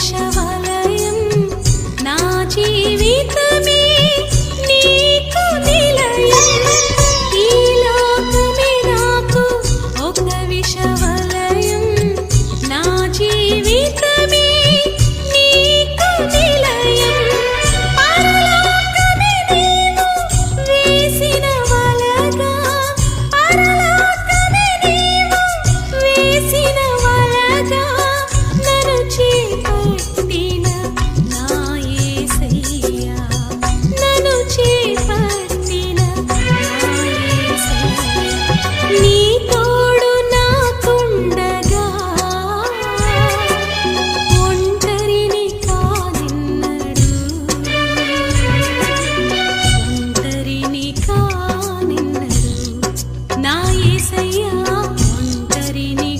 केशवालयं ना ti.